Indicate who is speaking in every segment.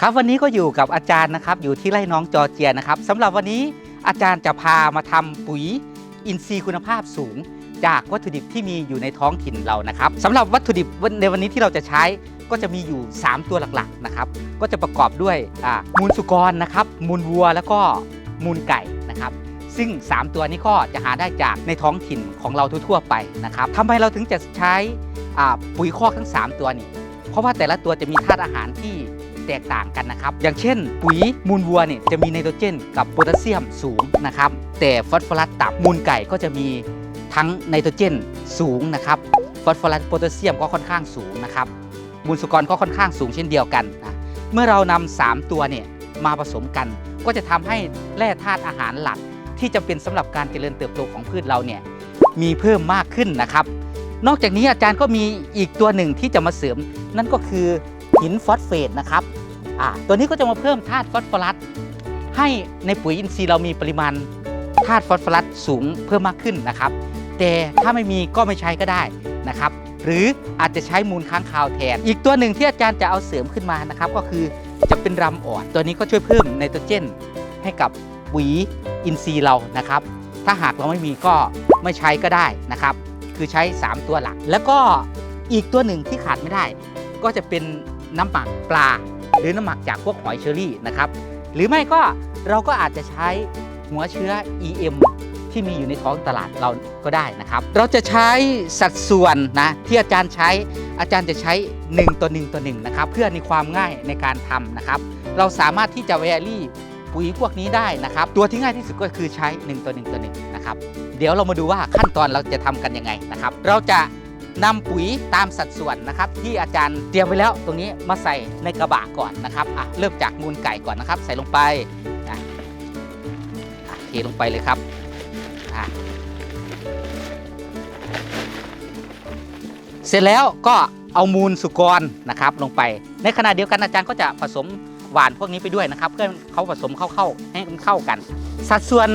Speaker 1: ครับวันนี้ก็อยู่กับอาจารย์นะครับอยู่ที่ไร่น้องจอร์เจียนะครับสำหรับวันนี้อาจารย์จะพามาทำปุ๋ยอินทรีย์คุณภาพสูง จากวัตถุดิบที่มีอยู่ในท้องถิ่นเรานะครับสำหรับวัตถุดิบในวันนี้ที่เราจะใช้ก็จะมีอยู่ 3 ตัวหลักๆนะครับก็จะประกอบด้วยมูลสุกรนะครับมูลวัวแล้วก็มูลไก่นะครับซึ่ง 3 ตัวนี้ก็จะหาได้จากในท้องถิ่นของเราทั่วๆไปนะครับทำไมเราถึงจะใช้ปุ๋ยคอกทั้ง 3 ตัวนี้ เพราะว่าแต่ละตัวจะมีธาตุอาหารที่ แตกต่างกันนะครับ อย่างเช่น ปุ๋ยมูลวัวเนี่ยจะมีไนโตรเจน กับโพแทสเซียมสูงนะครับ แต่ฟอสฟอรัสต่ำมูลไก่ก็จะมีทั้งไนโตรเจนสูงนะครับ ฟอสฟอรัสโพแทสเซียมก็ค่อนข้างสูงนะครับ มูลสุกรก็ค่อนข้างสูงเช่นเดียวกันนะเมื่อเรานำสามตัวเนี่ยมาผสมกัน ก็จะทำให้แร่ธาตุอาหารหลัก ที่จำเป็นสำหรับการเจริญเติบโตของพืชเราเนี่ยมีเพิ่มมากขึ้นนะครับ นอกจากนี้อาจารย์ก็มีอีกตัวหนึ่งที่จะมาเสริม นั่นก็คือ หินฟอสเฟตนะครับอ่าตัวนี้ก็จะมาเพิ่มธาตุฟอสฟอรัสให้ในปุ๋ยอินทรีย์เรามีปริมาณธาตุฟอสฟอรัสสูงเพิ่มมากขึ้นนะครับ แต่ถ้าไม่มีก็ไม่ใช้ก็ได้นะครับ หรืออาจจะใช้มูลค้างคาวแทน อีกตัวหนึ่งที่อาจารย์จะเอาเสริมขึ้นมานะครับ ก็คือจะเป็นรำอ่อนตัวนี้ก็ช่วยเพิ่มไนโตรเจน ให้กับปุ๋ยอินทรีย์เรานะครับ ถ้าหากเราไม่มีก็ไม่ใช้ก็ได้นะครับ คือใช้ 3 ตัวหลัก แล้วก็อีกตัวหนึ่งที่ขาดไม่ได้ ก็จะเป็น น้ำหมักปลา หรือน้ำหมักจากพวกหอยเชอรี่นะครับ หรือไม่ก็เราก็อาจจะใช้หัวเชื้อ EM ที่มีอยู่ในท้องตลาดเราก็ได้นะครับ เราจะใช้สัดส่วนนะที่อาจารย์ใช้อาจารย์จะใช้ 1ต่อ1ต่อ1นะครับเพื่อในความง่ายในการทำนะครับ เราสามารถที่จะแวรี่ปุ๋ยพวกนี้ได้นะครับ ตัวที่ง่ายที่สุดก็คือใช้ 1ต่อ1ต่อ1นะครับ เดี๋ยวเรามาดูว่าขั้นตอนเราจะทำกันยังไงนะครับ เราจะ นำปุ๋ยตามสัดส่วนนะครับที่อาจารย์เตรียมไว้แล้วตรงนี้มาใส่ในกระบะก่อนนะครับอะเริ่มจากมูลไก่ก่อนนะครับ ใส่ลงไปนะอะเทลงไปเลยครับอะเสร็จแล้วก็เอามูลสุกรนะครับลงไป ในขณะเดียวกันอาจารย์ก็จะผสมหวานพวกนี้ไปด้วยนะครับ เพื่อเขาผสมเข้าๆให้มันเข้ากัน สัดส่วน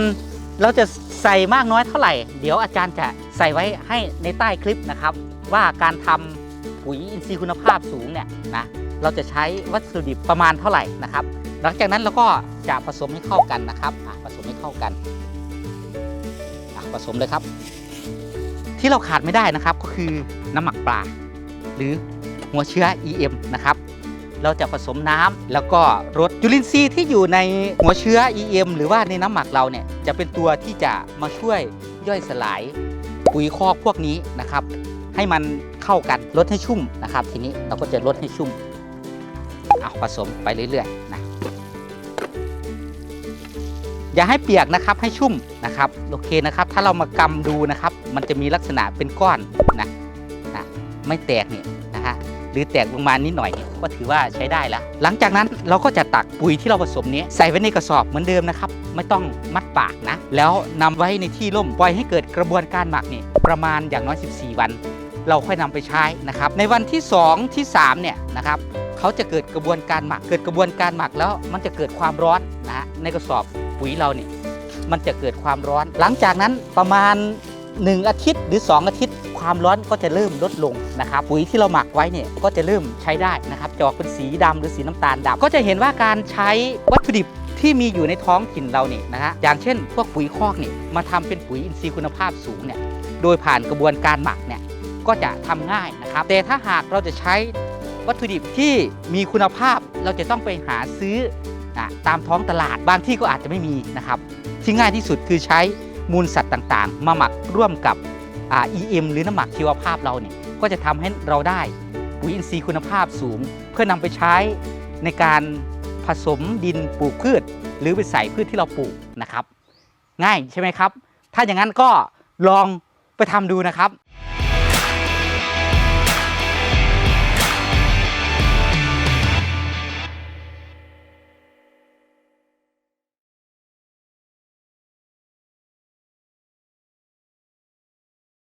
Speaker 1: เราจะใส่มากน้อยเท่าไหร่ เดี๋ยวอาจารย์จะใส่ไว้ให้ในใต้คลิปนะครับ ว่าการทำปุ๋ยอินทรีย์คุณภาพสูงเนี่ยนะเราจะใช้วัตถุดิบประมาณเท่าไหร่นะครับ หลังจากนั้นเราก็จะผสมให้เข้ากันนะครับผสมให้เข้ากันผสมเลยครับ ที่เราขาดไม่ได้นะครับก็คือน้ำหมักปลาหรือหัวเชื้อ EM นะครับเราจะผสมน้ำแล้วก็รดจุลินทรีย์ที่อยู่ในหัวเชื้อ EM หรือว่าในน้ำหมักเราเนี่ยจะเป็นตัวที่จะมาช่วยย่อยสลายปุ๋ยคอกพวกนี้นะครับ ให้มันเข้ากันลดให้ชุ่มนะครับ ทีนี้เราก็จะลดให้ชุ่มเอาผสมไปเรื่อยๆนะอย่าให้เปียกนะครับให้ชุ่มนะครับโอเคนะครับ ถ้าเรามากำดูนะครับ มันจะมีลักษณะเป็นก้อนนะนะไม่แตกเนี่ยนะฮะหรือแตกลงมานิดหน่อยเนี่ยก็ถือว่าใช้ได้แล้ว หลังจากนั้นเราก็จะตักปุ๋ยที่เราผสมนี้ใส่ไว้ในกระสอบเหมือนเดิมนะครับ ไม่ต้องมัดปากนะ แล้วนำไว้ในที่ร่มปล่อยให้เกิดกระบวนการหมักนี่ประมาณอย่างน้อย 14 วัน เราค่อยนำไปใช้นะครับ ในวันที่ 2 ที่3เนี่ยนะครับเขาจะเกิดกระบวนการหมัก เกิดกระบวนการหมักแล้วมันจะเกิดความร้อนนะฮะในกระสอบปุ๋ยเราเนี่ยมันจะเกิดความร้อน หลังจากนั้นประมาณ 1 อาทิตย์หรือ 2 อาทิตย์ ความร้อนก็จะเริ่มลดลงนะครับปุ๋ยที่เราหมักไว้เนี่ยก็จะเริ่มใช้ได้นะครับจะออกเป็นสีดำหรือสีน้ำตาลดำก็จะเห็นว่าการใช้วัตถุดิบที่มีอยู่ในท้องถิ่นเราเนี่ยนะฮะอย่างเช่น พวกปุ๋ยคอกเนี่ยมาทำเป็นปุ๋ยอินทรีย์คุณภาพสูงเนี่ยโดยผ่านกระบวนการหมักเนี่ย ก็จะทำง่ายนะครับ แต่ถ้าหากเราจะใช้วัตถุดิบที่มีคุณภาพเราจะต้องไปหาซื้อนะตามท้องตลาดบางที่ก็อาจจะไม่มีนะครับ ที่ง่ายที่สุดคือใช้มูลสัตว์ต่างๆ มาหมักร่วมกับอ่า EM หรือน้ำหมักชีวภาพเราเนี่ยก็จะทำให้เราได้ปุ๋ยอินทรีย์คุณภาพสูง เพื่อนำไปใช้ในการผสมดินปลูกพืช หรือไปใส่พืชที่เราปลูกนะครับ ง่ายใช่ไหมครับ ถ้าอย่างนั้นก็ลองไปทำดูนะครับ